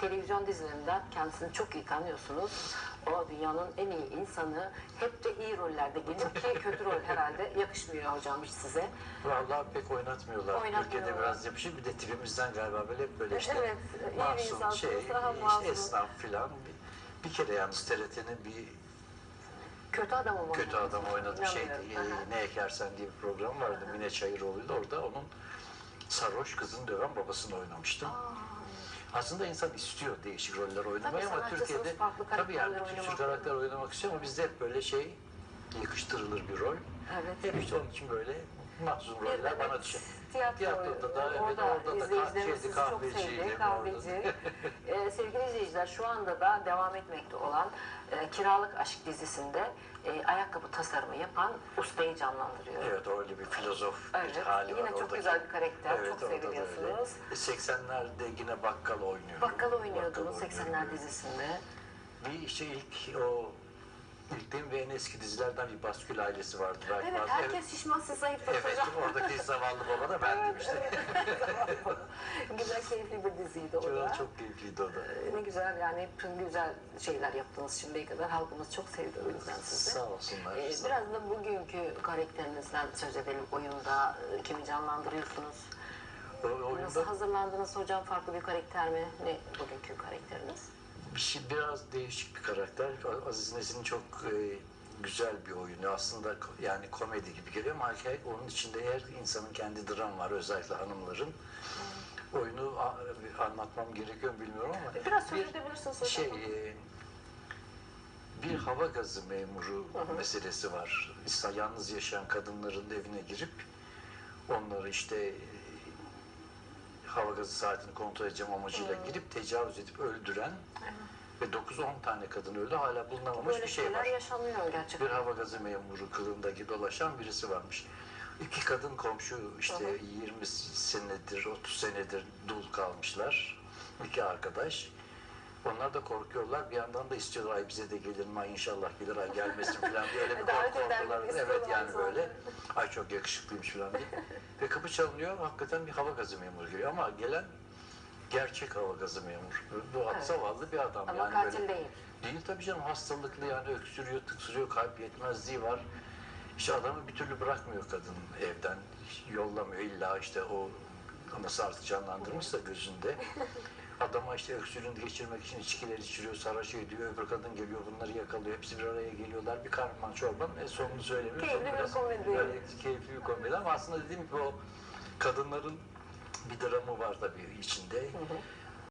televizyon dizilerinden kendisini çok iyi tanıyorsunuz. O dünyanın en iyi insanı. Hep de iyi rollerde geliyor ki kötü rol herhalde yakışmıyor hocam hiç size. Vallahi pek oynatmıyorlar. Oynatmıyorlar. Türkiye'de biraz yapışır. Bir de tipimizden galiba böyle hep böyle işte Evet, iyi bir masum insansınız, şey, daha işte esnaf filan. Bir, bir kere yalnız TRT'nin bir Kötü adam mı? kötü adam oynadı bir şeydi. Aha. ne ekersen diye bir program vardı. Mine Çayıroğlu'yla orada onun sarhoş kızını döven babasını oynamıştım. Aslında insan istiyor değişik roller oynamayı Tabii ama Türkiye'de tabii yani bir sürü karakter oynamak istiyor ama bizde hep böyle şey yakıştırılır bir rol. Evet. Hep işte onun için böyle mahzun roller de bana evet, düşüyor. Tiyatro, Tiyatroda da, evet, orada, orada da kahveciydi, sizi çok sevdi, kahveci. Ee, sevgili izleyiciler şu anda da devam etmekte olan e, Kiralık Aşk dizisinde e, ayakkabı tasarımı yapan ustayı canlandırıyor. Evet öyle bir filozof Evet, bir hali var. yine çok oradaki. güzel bir karakter, Evet, çok seviliyorsunuz. E, 80'lerde yine bakkal oynuyor. Bakkal oynuyordunuz Bakkal 80'ler oynuyor. dizisinde. Bir işte ilk o mi ve en eski dizilerden bir baskül ailesi vardı. Belki Evet, bazı- herkes şişman siz zayıf Evet, evet oradaki zavallı baba da bendim işte. güzel, keyifli bir diziydi o Çok, da. çok keyifliydi o da. Ne güzel yani hep güzel şeyler yaptınız şimdiye kadar. Halkımız çok sevdi o yüzden sizi. Sağ olsunlar. Ee, sağ- biraz da bugünkü karakterinizden söz edelim. Oyunda e, kimi canlandırıyorsunuz? O, oyunda Nasıl hazırlandınız hocam? Farklı bir karakter mi? Ne bugünkü karakteriniz? Bir şey, biraz değişik bir karakter. Aziz Nesin'in çok e, güzel bir oyunu. Aslında yani komedi gibi geliyor ama hikaye- onun içinde her insanın kendi dram var. Özellikle hanımların. Oyunu a- anlatmam gerekiyor mu bilmiyorum ama Biraz söz bir edebilirsiniz şey e, bir hava gazı memuru meselesi var. İşte yalnız yaşayan kadınların evine girip onları işte e, gazı saatini kontrol edeceğim amacıyla girip tecavüz edip öldüren ve 9-10 tane kadın öldü. Hala bulunamamış Böyle bir şey şeyler var. yaşanıyor gerçekten. Bir hava gazı memuru kılığındaki dolaşan birisi varmış. İki kadın komşu işte 20 senedir, 30 senedir dul kalmışlar. İki arkadaş. Onlar da korkuyorlar. Bir yandan da istiyorlar ay bize de gelir mi ay inşallah gelir ay gelmesin falan diye öyle bir korku korkular. Evet yani böyle ay çok yakışıklıymış falan diye. Ve kapı çalınıyor. Hakikaten bir hava gazı memuru geliyor ama gelen gerçek hava gazı memuru. Bu Evet. zavallı bir adam. Ama yani katil böyle- değil. Değil tabii canım hastalıklı yani öksürüyor, tıksırıyor, kalp yetmezliği var. İşte adamı bir türlü bırakmıyor kadın evden, yollamıyor illa işte o nasıl artık canlandırmışsa gözünde. Adama işte öksürüğünü geçirmek için içkiler içiriyor, sarhoş ediyor, öbür kadın geliyor bunları yakalıyor, hepsi bir araya geliyorlar, bir karman çorban, e, sonunu söylemiyor. Keyifli bir komedi. Böyle keyifli bir komedi ama aslında dediğim gibi o kadınların bir dramı var tabii içinde.